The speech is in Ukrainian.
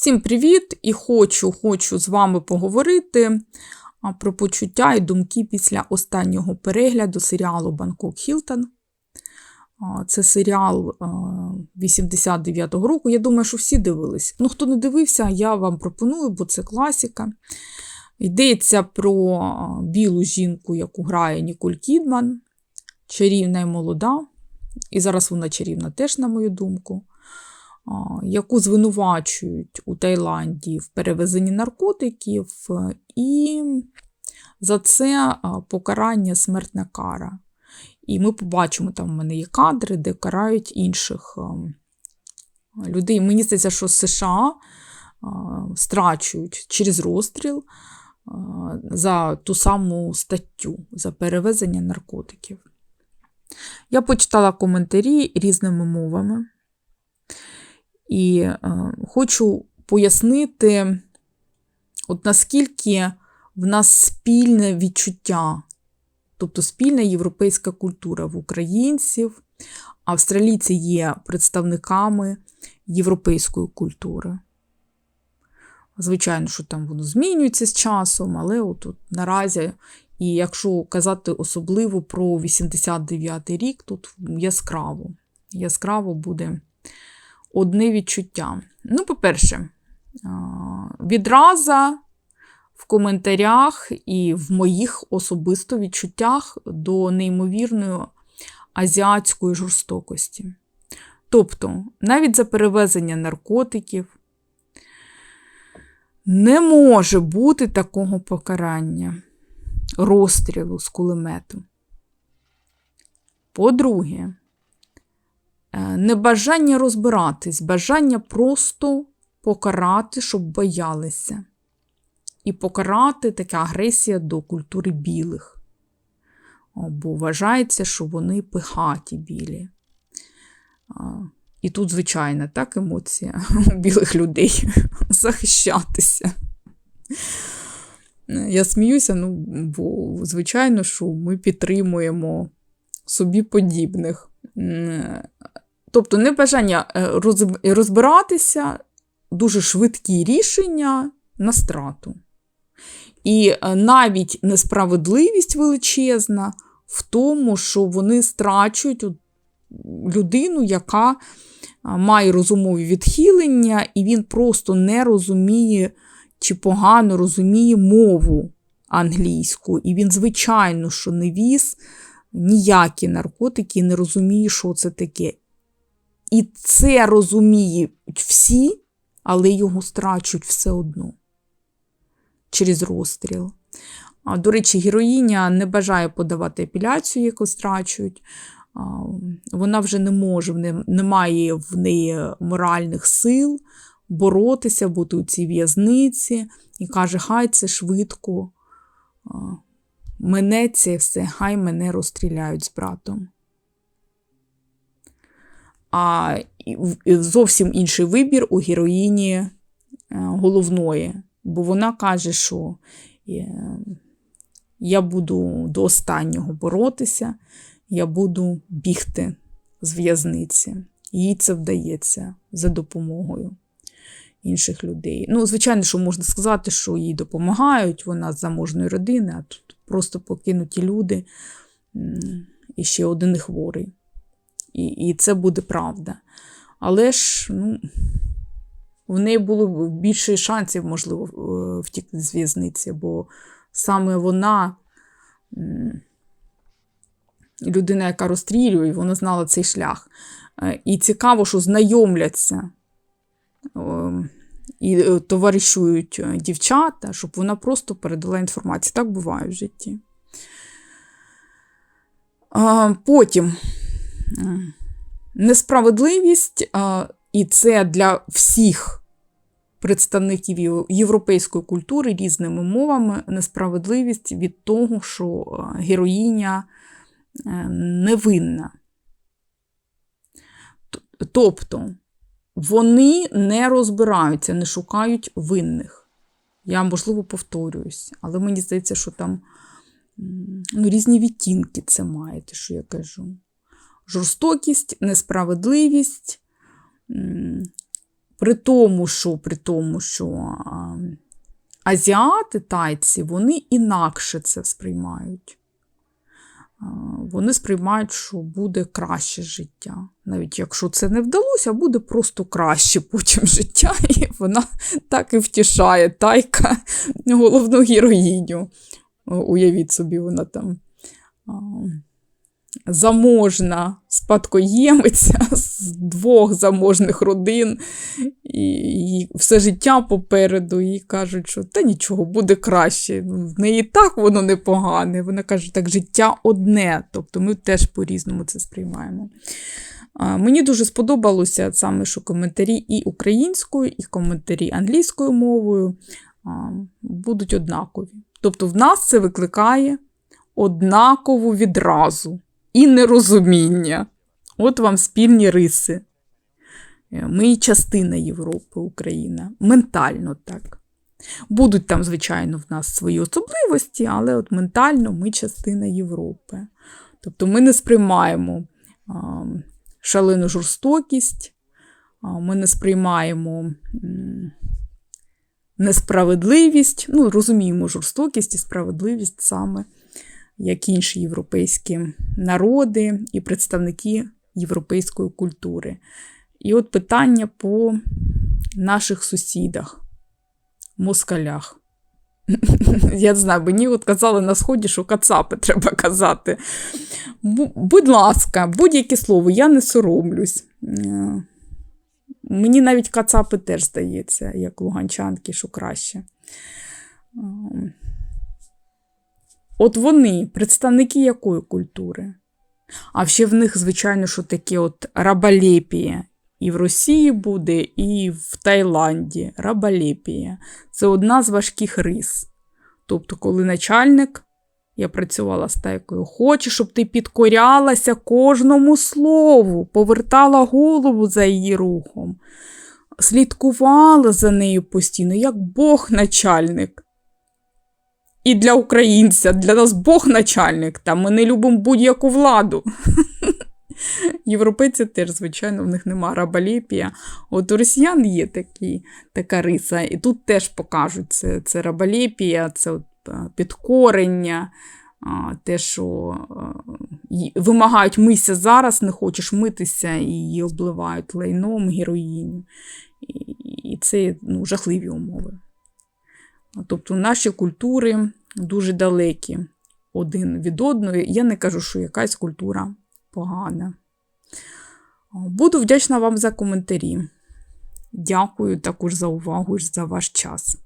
Всім привіт! І хочу, хочу з вами поговорити про почуття і думки після останнього перегляду серіалу Бангкок Хілтон. Це серіал а, 89-го року. Я думаю, що всі дивились. Ну, хто не дивився, я вам пропоную, бо це класика. Йдеться про білу жінку, яку грає Ніколь Кідман, чарівна і молода. І зараз вона чарівна теж, на мою думку яку звинувачують у Таїланді в перевезенні наркотиків, і за це покарання смертна кара. І ми побачимо, там в мене є кадри, де карають інших людей. Мені здається, що США страчують через розстріл за ту саму статтю за перевезення наркотиків. Я почитала коментарі різними мовами. І е, хочу пояснити, от наскільки в нас спільне відчуття, тобто спільна європейська культура в українців, австралійці є представниками європейської культури. Звичайно, що там воно змінюється з часом, але от, от наразі, і якщо казати особливо про 89-й рік, тут яскраво, яскраво буде одне відчуття. Ну, по-перше, відраза в коментарях і в моїх особисто відчуттях до неймовірної азіатської жорстокості. Тобто, навіть за перевезення наркотиків не може бути такого покарання розстрілу з кулемету. По-друге, небажання розбиратись, бажання просто покарати, щоб боялися. І покарати така агресія до культури білих. Бо вважається, що вони пихаті білі. І тут, звичайно, так, емоція у білих людей захищатися. Я сміюся, ну, бо, звичайно, що ми підтримуємо собі подібних. Тобто небажання е, розбиратися, дуже швидкі рішення на страту. І е, навіть несправедливість величезна в тому, що вони страчують людину, яка має розумові відхилення, і він просто не розуміє чи погано розуміє мову англійську. І він, звичайно, що не віз ніякі наркотики, не розуміє, що це таке. І це розуміють всі, але його страчуть все одно через розстріл. До речі, героїня не бажає подавати апеляцію, яку страчують. Вона вже не може, немає в неї моральних сил боротися, бути у цій в'язниці, і каже, хай це швидко минеться все, хай мене розстріляють з братом а зовсім інший вибір у героїні е, головної. Бо вона каже, що е, я буду до останнього боротися, я буду бігти з в'язниці. Їй це вдається за допомогою інших людей. Ну, звичайно, що можна сказати, що їй допомагають, вона з заможної родини, а тут просто покинуті люди і ще один хворий і і це буде правда. Але ж ну, в неї було більше шансів, можливо, е, втікти з в'язниці, бо саме вона. Людина, яка розстрілює, вона знала цей шлях. Е, і цікаво, що знайомляться і е, товаришують дівчата, щоб вона просто передала інформацію. Так буває в житті. Потім Несправедливість, і це для всіх представників європейської культури різними мовами, несправедливість від того, що героїня е, невинна. Тобто вони не розбираються, не шукають винних. Я, можливо, повторююсь, але мені здається, що там ну, різні відтінки це має, те, що я кажу жорстокість, несправедливість При тому, що, при тому, що азіати, тайці, вони інакше це сприймають. Вони сприймають, що буде краще життя. Навіть якщо це не вдалося, буде просто краще потім життя. І вона так і втішає тайка головну героїню. Уявіть собі, вона там заможна спадкоємиця з двох заможних родин, і, і все життя попереду, і кажуть, що та нічого, буде краще. Ну, В неї так воно непогане. Вона каже, так життя одне. Тобто ми теж по-різному це сприймаємо. Мені дуже сподобалося саме, що коментарі і українською, і коментарі англійською мовою будуть однакові. Тобто, в нас це викликає однакову відразу і нерозуміння. От вам спільні риси. Е, Ми частина Європи, Україна. Ментально так. Будуть там, звичайно, в нас свої особливості, але от ментально ми частина Європи. Тобто ми не сприймаємо а, шалену жорстокість, а, ми не сприймаємо несправедливість, ну, розуміємо жорстокість і справедливість саме як інші європейські народи і представники європейської культури. І от питання по наших сусідах, москалях. Я не знаю, мені от казали на сході, що кацапи треба казати. Будь ласка, будь-яке слово, я не соромлюсь. Мені навіть кацапи теж здається, як луганчанки, що краще. От вони, представники якої культури? А ще в них, звичайно, що таке от рабалепія. І в Росії буде, і в Таїланді рабалепія. Це одна з важких рис. Тобто, коли начальник, я працювала з тайкою, хоче, щоб ти підкорялася кожному слову, повертала голову за її рухом, слідкувала за нею постійно, як Бог начальник. І для українця, для нас Бог начальник, та ми не любимо будь-яку владу. Європейці теж, звичайно, в них нема рабалепія. От у росіян є такі, така риса, і тут теж покажуть це, це рабалепія, це от, підкорення, те, що вимагають мися зараз, не хочеш митися, і її обливають лайном, героїню. І це ну, жахливі умови. Тобто наші культури дуже далекі один від одної. Я не кажу, що якась культура погана. Буду вдячна вам за коментарі. Дякую також за увагу і за ваш час.